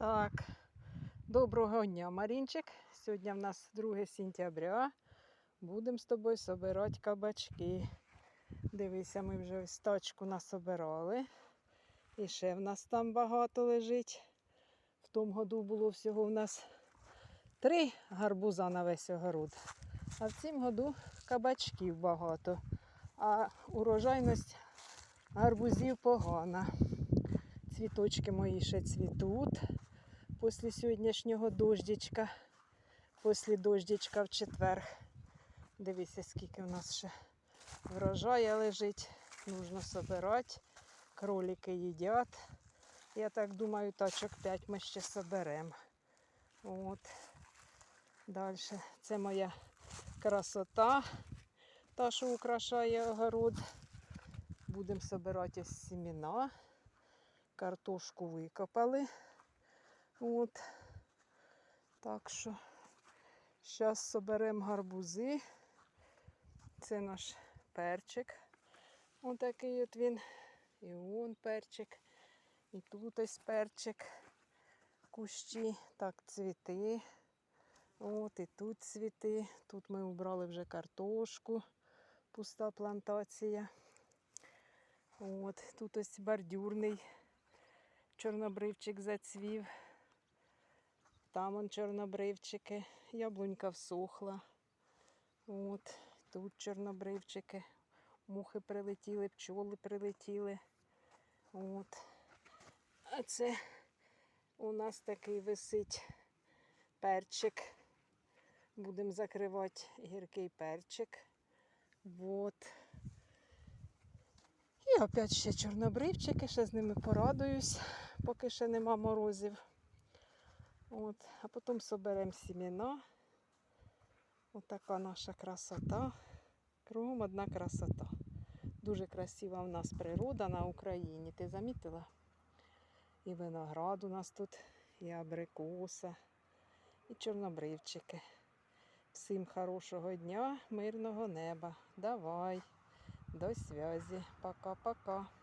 Так, доброго дня, Марінчик. Сьогодні в нас 2 сентября. Будемо з тобою собирати кабачки. Дивися, ми вже ось тачку насобирали. І ще в нас там багато лежить. В тому году було всього в нас три гарбуза на весь огород. А в цім году кабачків багато. А урожайність гарбузів погана. Цвіточки мої ще цвітуть після сьогоднішнього дождичка. Після дождичка в четвер. Дивіться, скільки в нас ще врожая лежить. Нужно собирати. Кролики їдять. Я так думаю, тачок 5 ми ще соберемо. От. Далі. Це моя красота, та, що украшає огород. Будемо собирати семена. Картошку викопали. От. Так що зараз соберемо гарбузи. Це наш перчик. Отакий от він. І вон перчик. І тут ось перчик. Кущі. Так, цвіти. От і тут цвіти. Тут ми убрали вже картошку. Пуста плантація. От, тут ось бордюрний чорнобривчик зацвів. Там он чорнобривчики. Яблунька всохла. От, тут чорнобривчики. Мухи прилетіли, пчоли прилетіли. От. А це у нас такий висить перчик. Будемо закривати гіркий перчик. Вот. І опять ще чорнобривчики, ще з ними порадуюсь, поки ще нема морозів. От. А потім соберемо сімена. Отака наша красота. Кругом одна красота. Дуже красива в нас природа на Україні. Ти замітила? І виноград у нас тут, і абрикоса, і чорнобривчики. Всім хорошого дня, мирного неба. Давай. До связи. Пока-пока.